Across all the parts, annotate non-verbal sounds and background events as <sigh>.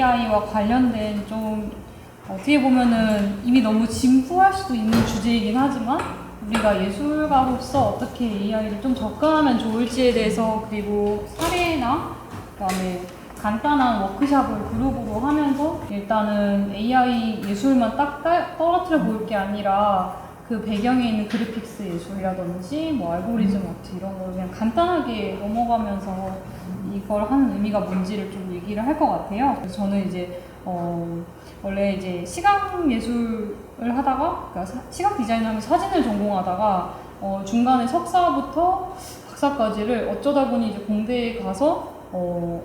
AI와 관련된 좀 어떻게 보면은 이미 너무 진부할 수도 있는 주제이긴 하지만 우리가 예술가로서 어떻게 AI를 좀 접근하면 좋을지에 대해서 그리고 사례나 그다음에 간단한 워크샵을 그룹으로 하면서 일단은 AI 예술만 딱 따- 떨어뜨려 볼 게 아니라 그 배경에 있는 그래픽스 예술이라든지 뭐 알고리즘 아트 이런 걸 그냥 간단하게 넘어가면서 이걸 하는 의미가 뭔지를 좀 얘기를 할 것 같아요. 저는 이제 어 원래 이제 시각 예술을 하다가 그러니까 사- 시각 디자인하면서 사진을 전공하다가 어 중간에 석사부터 박사까지를 어쩌다 보니 이제 공대에 가서 어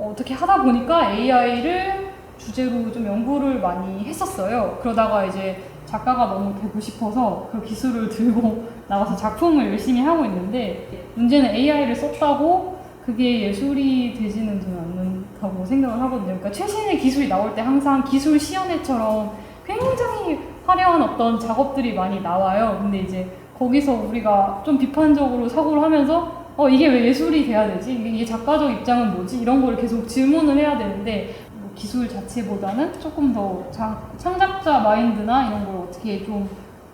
어떻게 하다 보니까 AI를 주제로 좀 연구를 많이 했었어요. 그러다가 이제 작가가 너무 되고 싶어서 그 기술을 <laughs> 들고 나가서 작품을 열심히 하고 있는데 문제는 AI를 썼다고 그게 예술이 되지는 않는다고 생각을 하거든요. 그러니까 최신의 기술이 나올 때 항상 기술 시연회처럼 굉장히 화려한 어떤 작업들이 많이 나와요. 근데 이제 거기서 우리가 좀 비판적으로 사고를 하면서 어 이게 왜 예술이 돼야 되지? 이게 작가적 입장은 뭐지? 이런 걸 계속 질문을 해야 되는데 뭐 기술 자체보다는 조금 더 자- 창작자 마인드나 이런 걸 어떻게 좀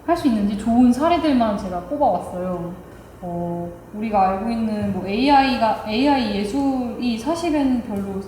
할 수 있는지 좋은 사례들만 제가 꼽아왔어요. 어, 우리가 알고 있는 뭐 AI가 AI 예술이 사실은 별로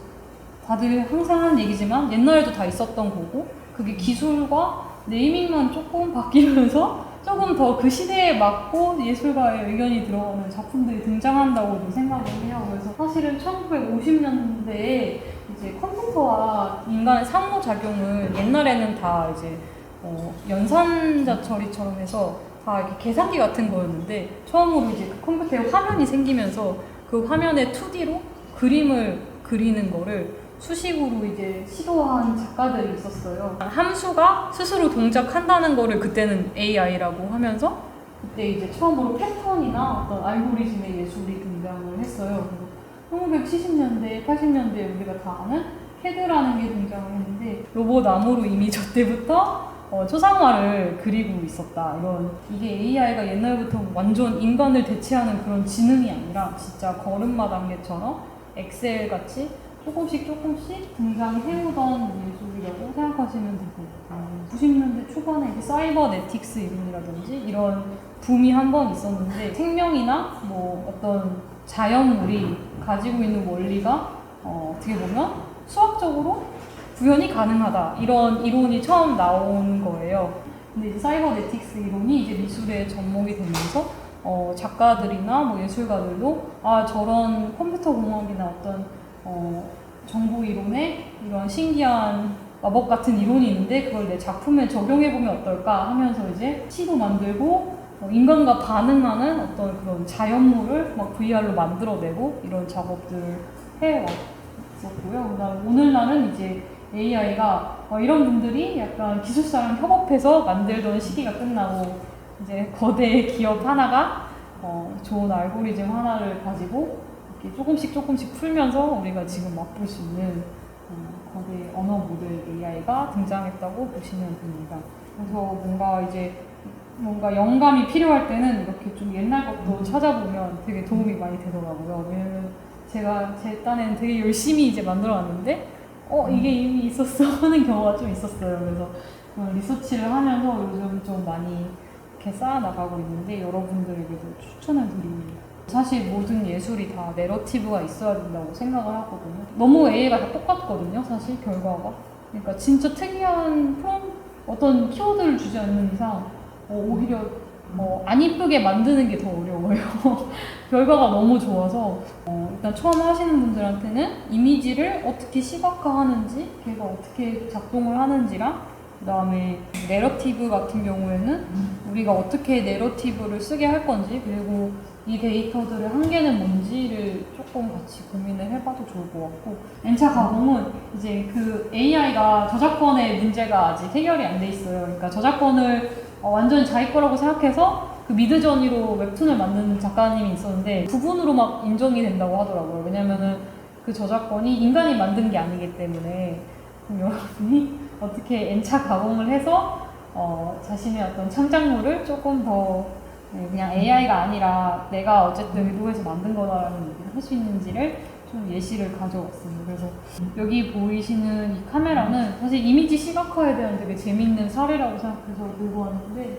다들 항상 하는 얘기지만 옛날에도 다 있었던 거고 그게 기술과 네이밍만 조금 바뀌면서 조금 더 그 시대에 맞고 예술가의 의견이 들어가는 작품들이 등장한다고도 생각을 해요. 그래서 사실은 1950년대에 이제 컴퓨터와 인간의 상호작용을 옛날에는 다 이제 어, 연산자 처리처럼 해서 다 이렇게 계산기 같은 거였는데 처음으로 이제 그 컴퓨터에 화면이 생기면서 그 화면에 2D로 그림을 그리는 거를 수식으로 이제 시도한 작가들이 있었어요. 함수가 스스로 동작한다는 거를 그때는 AI라고 하면서 그때 이제 처음으로 패턴이나 어떤 알고리즘의 예술이 등장을 했어요. 그리고 1970년대, 80년대에 우리가 다 아는 캐드라는 게 등장을 했는데 로봇 암호로 이미 저 때부터 어, 초상화를 그리고 있었다. 이런 이게 AI가 옛날부터 완전 인간을 대체하는 그런 지능이 아니라 진짜 걸음마 단계처럼 엑셀 같이 조금씩 조금씩 등장해오던 예술이라고 생각하시면 되고 음, 90년대 초반에 이제 사이버 네틱스 이론이라든지 이런 붐이 한 번 있었는데 생명이나 뭐 어떤 자연물이 가지고 있는 원리가 어, 어떻게 보면 수학적으로 구현이 가능하다 이런 이론이 처음 나온 거예요. 근데 이제 사이버 네틱스 이론이 이제 미술에 접목이 되면서 어, 작가들이나 뭐 예술가들도 아 저런 컴퓨터 공학이나 어떤 어, 정보 이론에 이런 신기한 마법 같은 이론이 있는데 그걸 내 작품에 적용해 보면 어떨까 하면서 이제 시도 만들고 어, 인간과 반응하는 어떤 그런 자연물을 막 VR로 만들어내고 이런 작업들을 해왔었고요. 그다음 오늘날은 이제 AI가 어, 이런 분들이 약간 기술사랑 협업해서 만들던 시기가 끝나고 이제 거대 기업 하나가 어, 좋은 알고리즘 하나를 가지고 이렇게 조금씩 조금씩 풀면서 우리가 지금 맛볼 수 있는 어, 거대 언어 모델 AI가 등장했다고 보시면 됩니다. 그래서 뭔가 이제 뭔가 영감이 필요할 때는 이렇게 좀 옛날 것도 찾아보면 되게 도움이 많이 되더라고요. 왜냐면 제가 제 딴에는 되게 열심히 이제 만들어놨는데 어 이게 이미 있었어 하는 경우가 좀 있었어요. 그래서 그런 리서치를 하면서 요즘 좀 많이 이렇게 쌓아 나가고 있는데 여러분들에게도 추천을 드립니다. 사실 모든 예술이 다 내러티브가 있어야 된다고 생각을 하거든요. 너무 AI가 다 똑같거든요, 사실 결과가. 그러니까 진짜 특이한 프롬 어떤 키워드를 주지 않는 이상 어, 오히려 어, 안 이쁘게 만드는 게 더 어려워요. <laughs> 결과가 너무 좋아서 어, 일단 처음 하시는 분들한테는 이미지를 어떻게 시각화하는지, 걔가 어떻게 작동을 하는지랑 그다음에 내러티브 같은 경우에는 우리가 어떻게 내러티브를 쓰게 할 건지 그리고 이 데이터들의 한계는 뭔지를 조금 같이 고민을 해봐도 좋을 것 같고 N차 가공은 이제 그 AI가 저작권의 문제가 아직 해결이 안 돼 있어요. 그러니까 저작권을 어, 완전 자기 거라고 생각해서 그 미드저니로 웹툰을 만드는 작가님이 있었는데 부분으로 막 인정이 된다고 하더라고요. 왜냐면은 그 저작권이 인간이 만든 게 아니기 때문에 여러분이 <laughs> 어떻게 N차 가공을 해서 어, 자신의 어떤 창작물을 조금 더 네, 그냥 AI가 아니라 내가 어쨌든 의도해서 만든 거다라는 얘기를 할 수 있는지를 좀 예시를 가져왔습니다. 그래서 여기 보이시는 이 카메라는 사실 이미지 시각화에 대한 되게 재밌는 사례라고 생각해서 들고 왔는데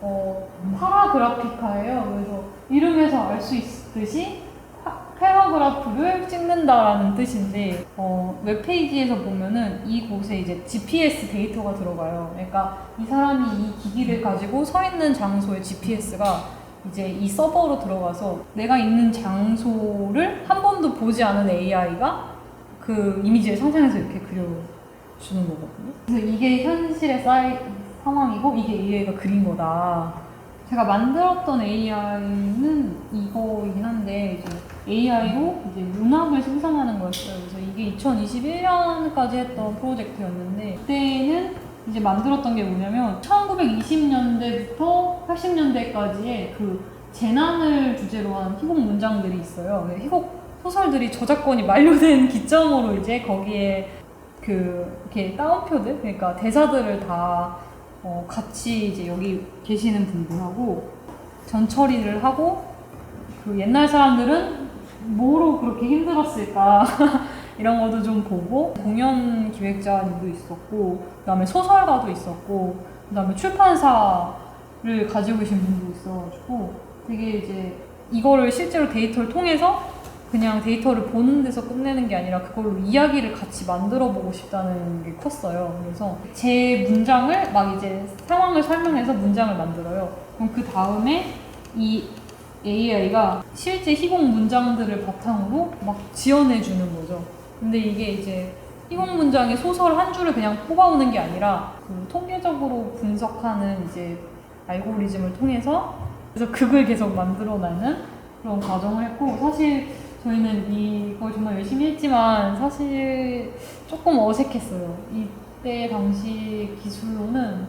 어, 파라그래피카예요. 그래서 이름에서 알 수 있듯이 파- 패러그래프를 찍는다라는 뜻인데 어, 웹페이지에서 보면은 이곳에 이제 GPS 데이터가 들어가요. 그러니까 이 사람이 이 기기를 가지고 서 있는 장소의 GPS가 이제 이 서버로 들어가서 내가 있는 장소를 한 번도 보지 않은 AI가 그 이미지를 상상해서 이렇게 그려주는 거거든요. 그래서 이게 현실의 사이, 상황이고 이게 AI가 그린 거다. 제가 만들었던 AI는 이거이긴 한데 이제 AI로 이제 문학을 생성하는 거였어요. 그래서 이게 2021년까지 했던 프로젝트였는데 그때는 이제 만들었던 게 뭐냐면 1920년대부터 80년대까지의 그 재난을 주제로 한 희곡 문장들이 있어요. 네, 희곡 소설들이 저작권이 만료된 <laughs> 기점으로 이제 거기에 그 이렇게 따옴표들 그러니까 대사들을 다 어, 같이 이제 여기 계시는 분들하고 전처리를 하고 그 옛날 사람들은 뭐로 그렇게 힘들었을까 <laughs> 이런 것도 좀 보고 공연 기획자님도 있었고 그다음에 소설가도 있었고 그다음에 출판사를 가지고 계신 분도 있어가지고 되게 이제 이거를 실제로 데이터를 통해서 그냥 데이터를 보는 데서 끝내는 게 아니라 그걸로 이야기를 같이 만들어 보고 싶다는 게 컸어요. 그래서 제 문장을 막 이제 상황을 설명해서 문장을 만들어요. 그럼 그 다음에 이 AI가 실제 희곡 문장들을 바탕으로 막 지어내 주는 거죠. 근데 이게 이제 희곡 문장의 소설 한 줄을 그냥 뽑아오는 게 아니라 그 통계적으로 분석하는 이제 알고리즘을 통해서 그래서 극을 계속 만들어내는 그런 과정을 했고 사실 저희는 이걸 정말 열심히 했지만 사실 조금 어색했어요. 이때 당시 기술로는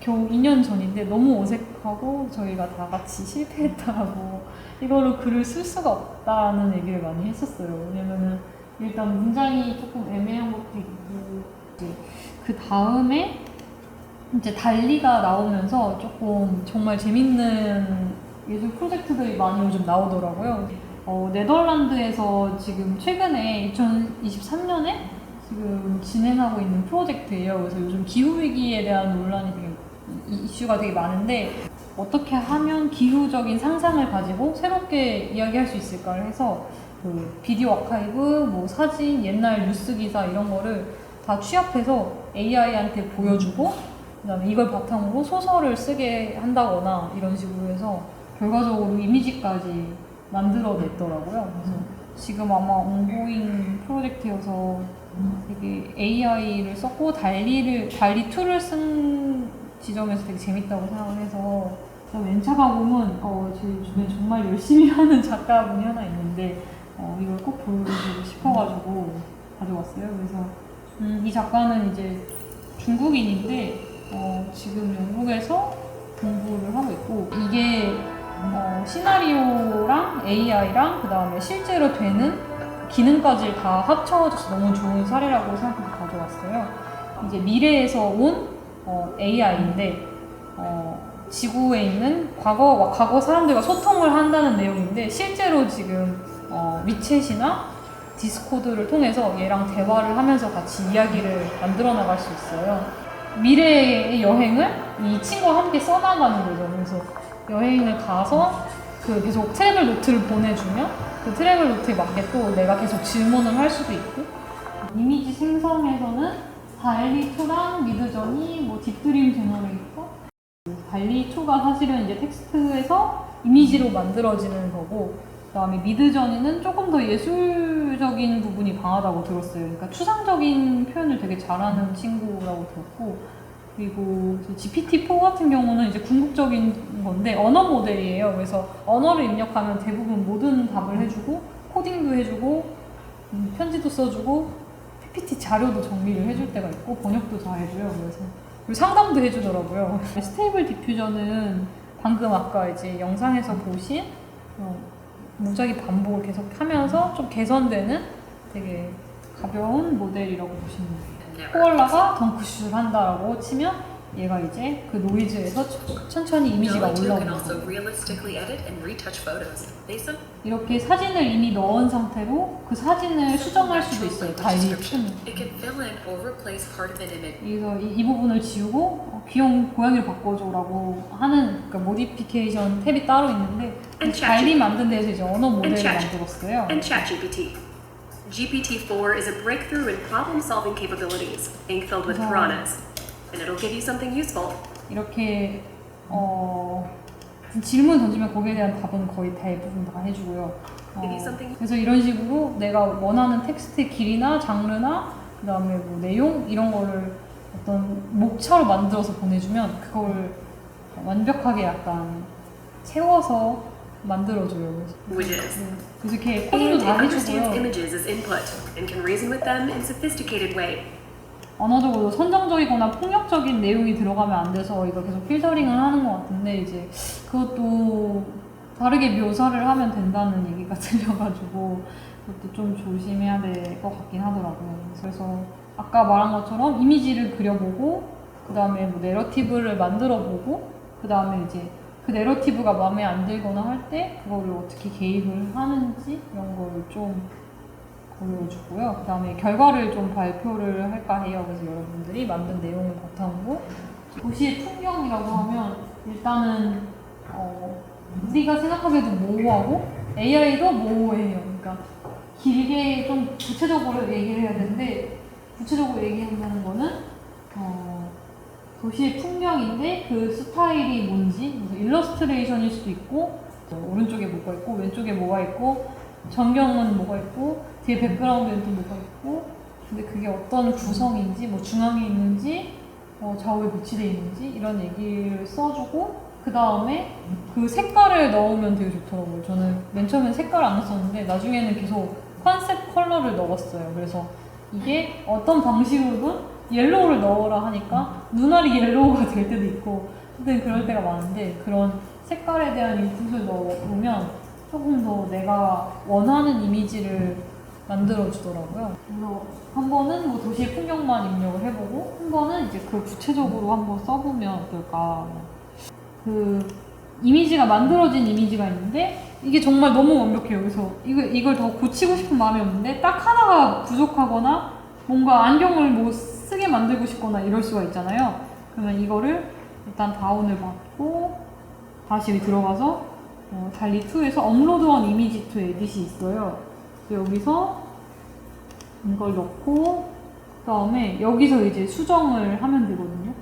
겨우 2년 전인데 너무 어색하고 저희가 다 같이 실패했다라고 이거로 글을 쓸 수가 없다는 얘기를 많이 했었어요. 왜냐면은 일단 문장이 조금 애매한 것도 있고 그 다음에 이제 달리가 나오면서 조금 정말 재밌는 예술 프로젝트들이 많이 요즘 나오더라고요. 어, 네덜란드에서 지금 최근에 2023년에 지금 진행하고 있는 프로젝트예요. 그래서 요즘 기후 위기에 대한 논란이 되게 이- 이슈가 되게 많은데 어떻게 하면 기후적인 상상을 가지고 새롭게 이야기할 수 있을까를 해서 그 비디오 아카이브, 뭐 사진, 옛날 뉴스 기사 이런 거를 다 취합해서 AI한테 보여주고 그다음에 이걸 바탕으로 소설을 쓰게 한다거나 이런 식으로 해서 결과적으로 이미지까지 만들어냈더라고요. 그래서 지금 아마 온고잉 프로젝트여서 되게 AI를 썼고 달리를 달리 2를 쓴 지점에서 되게 재밌다고 생각을 해서 그다음에 엔차가 보면 어, 제 주변에 정말 열심히 <laughs> 하는 작가분이 하나 있는데 어, 이걸 꼭 보여주고 싶어가지고 가져왔어요. 그래서 음, 이 작가는 이제 중국인인데 어, 지금 영국에서 공부를 하고 있고 이게 어, 시나리오랑 AI랑 그 다음에 실제로 되는 기능까지 다 합쳐져서 너무 좋은 사례라고 생각해서 가져왔어요. 이제 미래에서 온 어, AI인데 어, 지구에 있는 과거 과거 사람들과 소통을 한다는 내용인데 실제로 지금 어, 위챗이나 디스코드를 통해서 얘랑 대화를 하면서 같이 이야기를 만들어 나갈 수 있어요. 미래의 여행을 이 친구와 함께 써나가는 거죠. 그래서 여행을 가서 그 계속 트래블 노트를 보내주면 그 트래블 노트에 맞게 또 내가 계속 질문을 할 수도 있고 이미지 생성에서는 달리2랑 미드저니, 뭐 딥드림 제너레이터 달리2가 사실은 이제 텍스트에서 이미지로 만들어지는 거고 그다음에 미드저니는 조금 더 예술적인 부분이 강하다고 들었어요. 그러니까 추상적인 표현을 되게 잘하는 친구라고 들었고 그리고 GPT-4 같은 경우는 이제 궁극적인 건데 언어 모델이에요. 그래서 언어를 입력하면 대부분 모든 답을 해주고 코딩도 해주고 음, 편지도 써주고 PPT 자료도 정리를 해줄 때가 있고 번역도 다 해줘요. 그래서 그리고 상담도 해주더라고요. 스테이블 디퓨저는 방금 아까 이제 영상에서 보신 어, 무작위 반복을 계속 하면서 좀 개선되는 되게 가벼운 모델이라고 보시면 돼요. 코알라가 덩크슛을 한다라고 치면 얘가 이제 그 노이즈에서 천- 천천히 이미지가 Noah 2 can 올라오는 거예요. 이렇게 사진을 이미 넣은 상태로 그 사진을 수정할 수도 있어요. image. 그래서 이, 이 부분을 지우고 어, 귀여운 고양이를 바꿔줘라고 하는 그러니까 모디피케이션 탭이 따로 있는데 그 달리 만든 데에서 이제 언어 모델을. 만들었어요. and ChatGPT. GPT-4 is a breakthrough in problem-solving capabilities, ink filled with piranhas, and it'll give you something useful. 이렇게 어, 질문 던지면 거기에 대한 답은 거의 대부분 다 해주고요. 어, 그래서 이런 식으로 내가 원하는 텍스트의 길이나 장르나 그 다음에 뭐 내용 이런 거를 어떤 목차로 만들어서 보내주면 그걸 완벽하게 약간 채워서 만들어줘요. Widgets. 네. 그래서 이렇게 it 다 해주고요. images as input and can reason with them in sophisticated way. 언어적으로 선정적이거나 폭력적인 내용이 들어가면 안 돼서 이걸 계속 필터링을 하는 것 같은데 이제 그것도 다르게 묘사를 하면 된다는 얘기가 <laughs> 들려가지고 그것도 좀 조심해야 될 것 같긴 하더라고요. 그래서 아까 말한 것처럼 이미지를 그려보고 그 다음에 뭐 내러티브를 만들어보고 그 다음에 이제 그 내러티브가 마음에 안 들거나 할 때 그거를 어떻게 개입을 하는지 이런 거를 좀 보여주고요. 그 다음에 결과를 좀 발표를 할까 해요. 그래서 여러분들이 만든 내용을 바탕으로 도시의 풍경이라고 하면 일단은 어, 우리가 생각하기에도 모호하고 AI도 모호해요. 그러니까 길게 좀 구체적으로 얘기를 해야 되는데 구체적으로 얘기한다는 거는 어, 도시의 풍경인데 그 스타일이 뭔지 그래서 일러스트레이션일 수도 있고 어, 오른쪽에 뭐가 있고 왼쪽에 뭐가 있고 전경은 뭐가 있고 뒤에 백그라운드에는 또 뭐가 있고 근데 그게 어떤 구성인지 뭐 중앙에 있는지 어, 좌우에 배치되어 있는지 이런 얘기를 써주고 그 다음에 그 색깔을 넣으면 되게 좋더라고요. 저는 맨 처음엔 색깔 안 넣었는데 나중에는 계속 컨셉 컬러를 넣었어요. 그래서 이게 어떤 방식으로든 옐로우를 넣어라 하니까 눈알이 <laughs> 옐로우가 될 때도 있고 근데 그럴 때가 많은데 그런 색깔에 대한 인풋을 넣으면 조금 더 내가 원하는 이미지를 만들어 주더라고요. 그래서 한 번은 뭐 도시의 풍경만 입력을 해보고 한 번은 이제 그걸 구체적으로 한번 써보면 어떨까. 그 이미지가 만들어진 이미지가 있는데 이게 정말 너무 완벽해요. 그래서 이거, 이걸 더 고치고 싶은 마음이 없는데 딱 하나가 부족하거나 뭔가 안경을 뭐 쓰게 만들고 싶거나 이럴 수가 있잖아요. 그러면 이거를 일단 다운을 받고 다시 들어가서 어, 달리 2에서 업로드원 이미지 투 에딧이 있어요. 여기서 이걸 넣고 그 다음에 여기서 이제 수정을 하면 되거든요.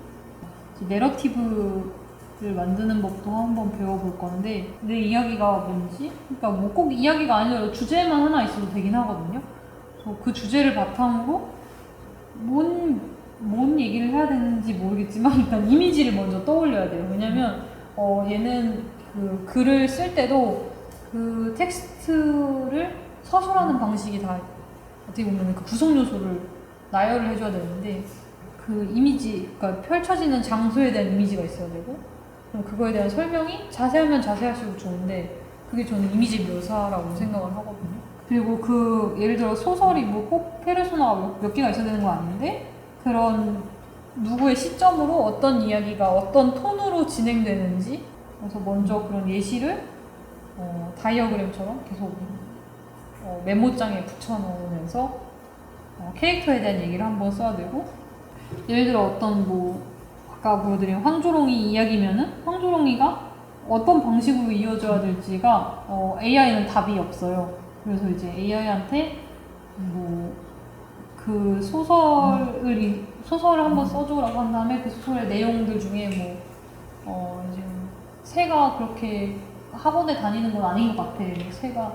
내러티브를 만드는 법도 한번 배워볼 건데 내 이야기가 뭔지 그러니까 뭐 꼭 이야기가 아니라 주제만 하나 있어도 되긴 하거든요. 그 주제를 바탕으로 뭔, 뭔 얘기를 해야 되는지 모르겠지만 <laughs> 일단 이미지를 먼저 떠올려야 돼요. 왜냐면 어, 얘는 그 글을 쓸 때도 그 텍스트를 서술하는 방식이 다 어떻게 보면 그 구성 요소를 나열을 해줘야 되는데 그 이미지, 그러니까 펼쳐지는 장소에 대한 이미지가 있어야 되고 그럼 그거에 대한 설명이 자세하면 자세할수록 좋은데 그게 저는 이미지 묘사라고 생각을 하거든요. 그리고 그 예를 들어 소설이 뭐 꼭 페르소나가 몇, 몇 개가 있어야 되는 건 아닌데 그런 누구의 시점으로 어떤 이야기가 어떤 톤으로 진행되는지 그래서 먼저 그런 예시를 어, 다이어그램처럼 계속 어, 메모장에 붙여놓으면서 어, 캐릭터에 대한 얘기를 한번 써야 되고 예를 들어 어떤 뭐 아까 보여드린 황조롱이 이야기면은 황조롱이가 어떤 방식으로 이어져야 될지가 어, AI는 답이 없어요. 그래서 이제 AI한테 뭐 그 소설을 이- 소설을 한번 써줘라고 한 다음에 그 소설의 내용들 중에 뭐 어, 이제 새가 그렇게 학원에 다니는 건 아닌 것 같아. 새가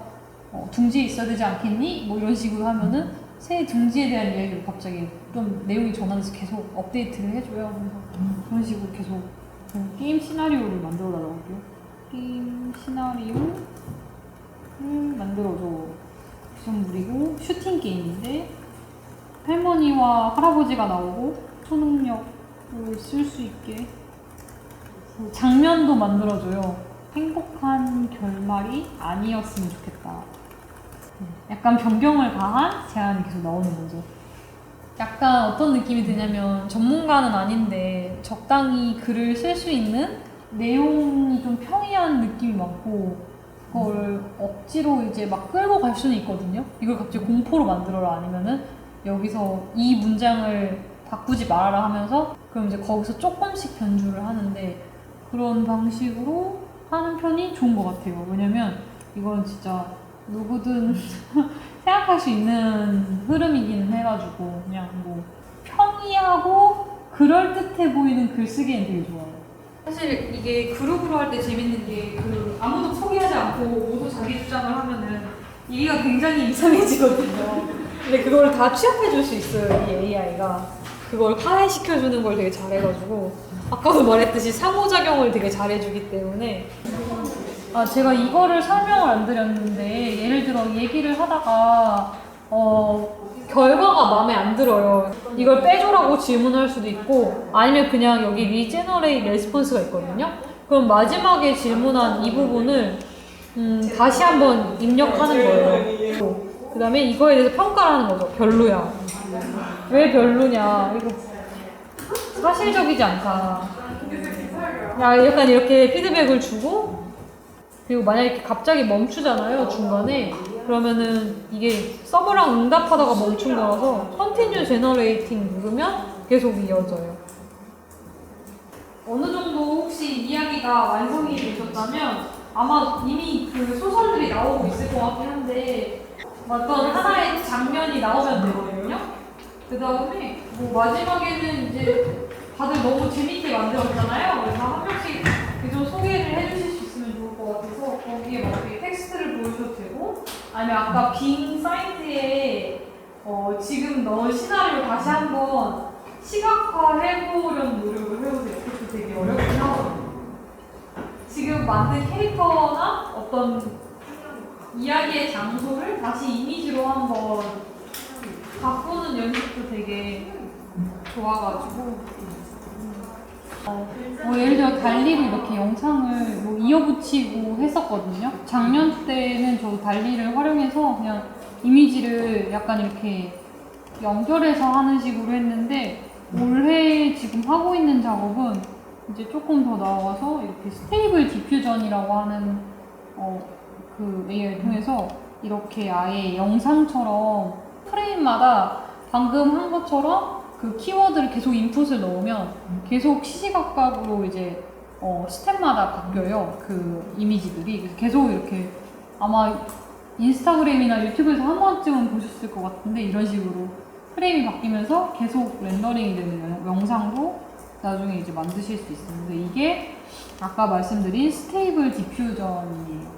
어, 둥지에 있어야 되지 않겠니? 뭐 이런 식으로 하면은 새 둥지에 대한 이야기를 갑자기 좀 내용이 전환해서 계속 업데이트를 해줘요. 그래서 그런 식으로 계속 그 게임 시나리오를 만들어 달라고 할게요. 게임 시나리오를 만들어줘. 구성물이고 슈팅 게임인데 할머니와 할아버지가 나오고 초능력을 쓸 수 있게 그 장면도 만들어줘요. 행복한 결말이 아니었으면 좋겠다. 네, 약간 변경을 가한 제안이 계속 나오는 거죠. 약간 어떤 느낌이 드냐면 전문가는 아닌데 적당히 글을 쓸 수 있는 내용이 좀 평이한 느낌이 많고 그걸 억지로 이제 막 끌고 갈 수는 있거든요. 이걸 갑자기 공포로 만들어라 아니면은 여기서 이 문장을 바꾸지 말아라 하면서 그럼 이제 거기서 조금씩 변주를 하는데 그런 방식으로 하는 편이 좋은 것 같아요. 왜냐면 이건 진짜 누구든 <laughs> 생각할 수 있는 흐름이긴 해가지고 그냥 뭐 평이하고 그럴듯해 보이는 글쓰기엔 되게 좋아요. 사실 이게 그룹으로 할 때 재밌는 게 그 아무도 포기하지 않고 모두 자기 주장을 하면은 얘기가 굉장히 이상해지거든요. 근데 그걸 다 취합해 줄 수 있어요, 이 AI가. 그걸 화해시켜 주는 걸 되게 잘해가지고 아까도 말했듯이 상호작용을 되게 잘해주기 때문에 아 제가 이거를 설명을 안 드렸는데 예를 들어 얘기를 하다가 어 결과가 마음에 안 들어요. 이걸 빼줘라고 질문할 수도 있고 아니면 그냥 여기 리제너레이 레스폰스가 있거든요. 그럼 마지막에 질문한 이 부분을 음, 다시 한번 입력하는 거예요. 그 다음에 이거에 대해서 평가를 하는 거죠. 별로야. 왜 별로냐. 이거 사실적이지 않다. 야, 약간 이렇게 피드백을 주고 그리고 만약에 이렇게 갑자기 멈추잖아요 중간에. 그러면은 이게 서버랑 응답하다가 멈춘 거라서 컨티뉴 제너레이팅 누르면 계속 이어져요. 어느 정도 혹시 이야기가 완성이 되셨다면 아마 이미 그 소설들이 나오고 있을 것 같긴 한데 어떤 하나의 장면이 나오면 되거든요. 그 다음에 뭐 마지막에는 이제 다들 너무 재밌게 만들었잖아요. 그래서 한 명씩 좀 소개를 것 같아서 거기에 맞게 텍스트를 보여줘도 되고 아니면 아까 빙 사이트에 어, 지금 넣은 시나리오 다시 한번 시각화해보려는 노력을 해보세요. 그것도 되게 어렵긴 하거든요. 지금 만든 캐릭터나 어떤 이야기의 장소를 다시 이미지로 한번 바꾸는 연습도 되게 좋아가지고 어, 뭐 예를 들어 달리로 이렇게 영상을 뭐 이어붙이고 했었거든요. 작년 때는 저 달리를 활용해서 그냥 이미지를 약간 이렇게 연결해서 하는 식으로 했는데 올해 지금 하고 있는 작업은 이제 조금 더 나아가서 이렇게 스테이블 디퓨전이라고 하는 어, 그 AI를 통해서 이렇게 아예 영상처럼 프레임마다 방금 한 것처럼 그 키워드를 계속 인풋을 넣으면 계속 시시각각으로 이제 어, 스텝마다 바뀌어요. 그 이미지들이. 그래서 계속 이렇게 아마 인스타그램이나 유튜브에서 한 번쯤은 보셨을 것 같은데 이런 식으로 프레임이 바뀌면서 계속 렌더링이 되는 영- 영상도 나중에 이제 만드실 수 있습니다. 이게 아까 말씀드린 스테이블 디퓨전이에요.